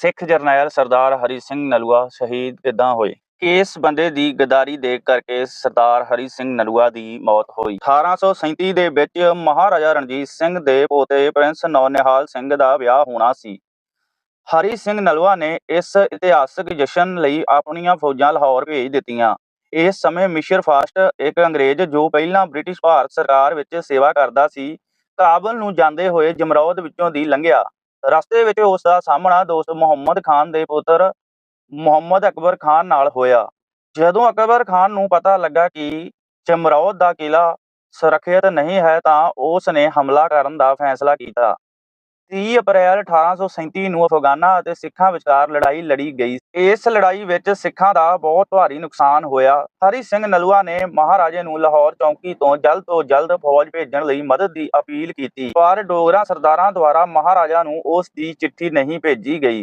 ਸਿੱਖ ਜਰਨੈਲ ਸਰਦਾਰ ਹਰੀ ਸਿੰਘ ਨਲੂਆ ਸ਼ਹੀਦ ਕਿੱਦਾਂ ਹੋਏ। ਇਸ ਬੰਦੇ ਦੀ ਗਦਾਰੀ ਦੇ ਕਰਕੇ ਸਰਦਾਰ ਹਰੀ ਸਿੰਘ ਨਲੂਆ ਦੀ ਮੌਤ ਹੋਈ। 1837 ਦੇ ਵਿੱਚ ਮਹਾਰਾਜਾ ਰਣਜੀਤ ਸਿੰਘ ਦੇ ਪੋਤੇ ਪ੍ਰਿੰਸ ਨੌਨਿਹਾਲ ਸਿੰਘ ਦਾ ਵਿਆਹ ਹੋਣਾ ਸੀ। ਹਰੀ ਸਿੰਘ ਨਲੂਆ ਨੇ ਇਸ ਇਤਿਹਾਸਕ ਜਸ਼ਨ ਲਈ ਆਪਣੀਆਂ ਫੌਜਾਂ ਲਾਹੌਰ ਭੇਜ ਦਿੱਤੀਆਂ। ਇਸ ਸਮੇਂ ਮਿਸ਼ਰ ਫਾਸਟ, ਇੱਕ ਅੰਗਰੇਜ਼ ਜੋ ਪਹਿਲਾਂ ਬ੍ਰਿਟਿਸ਼ ਭਾਰਤ ਸਰਕਾਰ ਵਿੱਚ ਸੇਵਾ ਕਰਦਾ ਸੀ, ਕਾਬਲ ਨੂੰ ਜਾਂਦੇ ਹੋਏ ਜਮਰੌਦ ਵਿੱਚੋਂ ਦੀ ਲੰਘਿਆ। ਰਸਤੇ ਵਿੱਚ ਉਸ ਦਾ ਸਾਹਮਣਾ ਦੋਸਤ ਮੁਹੰਮਦ ਖਾਨ ਦੇ ਪੁੱਤਰ ਮੁਹੰਮਦ ਅਕਬਰ ਖਾਨ ਨਾਲ ਹੋਇਆ। ਜਦੋਂ ਅਕਬਰ ਖਾਨ ਨੂੰ ਪਤਾ ਲੱਗਾ ਕਿ ਜਮਰੌਦ ਦਾ ਕਿਲਾ ਸੁਰੱਖਿਅਤ ਨਹੀਂ ਹੈ ਤਾਂ ਉਸ ਨੇ ਹਮਲਾ ਕਰਨ ਦਾ ਫੈਸਲਾ ਕੀਤਾ। 30 ਅਪ੍ਰੈਲ 1837 ਨੂੰ ਅਫਗਾਨਾ ਅਤੇ ਸਿੱਖਾਂ ਵਿਚਕਾਰ ਲੜਾਈ ਲੜੀ ਗਈ ਇਸ ਲੜਾਈ ਵਿੱਚ ਸਿੱਖਾਂ ਦਾ ਬਹੁਤ ਭਾਰੀ ਨੁਕਸਾਨ ਹੋਇਆ। ਹਰੀ ਸਿੰਘ ਨਲੂਆ ਨੇ ਮਹਾਰਾਜੇ ਨੂੰ ਲਾਹੌਰ ਚੌਂਕੀ ਤੋਂ ਜਲਦ ਤੋਂ ਜਲਦ ਫੌਜ ਭੇਜਣ ਲਈ ਮਦਦ ਦੀ ਅਪੀਲ ਕੀਤੀ। ਪਰ ਡੋਗਰਾ ਸਰਦਾਰਾਂ ਦੁਆਰਾ ਮਹਾਰਾਜਾ ਨੂੰ ਉਸ ਦੀ ਚਿੱਠੀ ਨਹੀਂ ਭੇਜੀ ਗਈ।